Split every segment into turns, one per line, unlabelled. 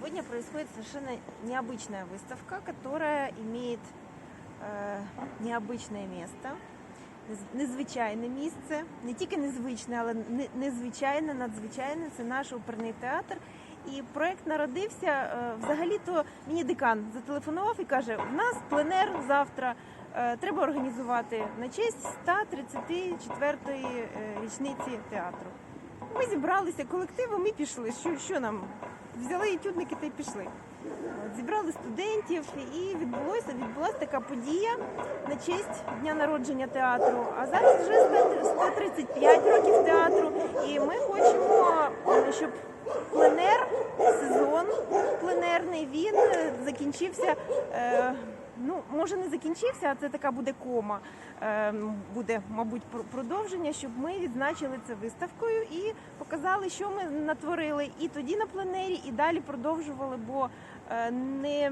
Сегодня происходит совершенно необычная выставка, которая имеет е, необычне место, нез- незвичайне місце, не тільки незвичне, але не- незвичайне, надзвичайне. Це наш оперний театр. І проект народився е, взагалі-то мені декан зателефонував і каже: в нас пленер завтра. е, Треба організувати на честь 134-ї е, річниці театру. Ми зібралися колективом і пішли. Що, що нам? Взяли етюдники та й пішли. Зібрали студентів і відбулося відбулася така подія на честь дня народження театру. А зараз вже 100 135 років театру. І ми хочемо, щоб пленер, сезон пленерний, він е, закінчився. е, Ну, може, не закінчився, а це така буде кома. Е, Буде, мабуть, продовження, щоб ми відзначили це виставкою і показали, що ми натворили і тоді на пленері, і далі продовжували, бо е, не,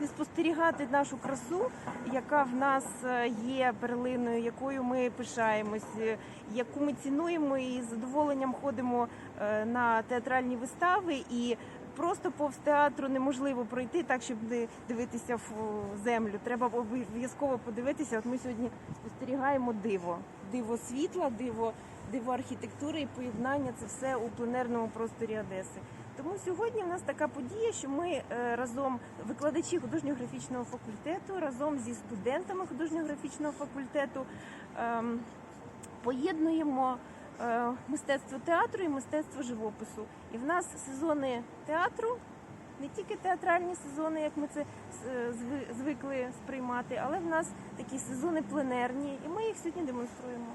не спостерігати нашу красу, яка в нас е, є перлиною, якою ми пишаємось, е, яку ми цінуємо і з задоволенням ходимо на театральні вистави. І просто повз театру неможливо пройти так, щоб не дивитися в землю. Треба обов'язково подивитися. От ми сьогодні спостерігаємо диво, диво світла, диво, диво архітектури і поєднання. Це все у пленерному просторі Одеси. Тому сьогодні в нас така подія, що ми е, разом викладачі художньо-графічного факультету, разом зі студентами художньо-графічного факультету ем, поєднуємо мистецтво театру і мистецтво живопису. І в нас сезони театру, не тільки театральні сезони, як ми це е, звикли сприймати, але в нас такі сезони пленерні, і ми їх сьогодні демонструємо.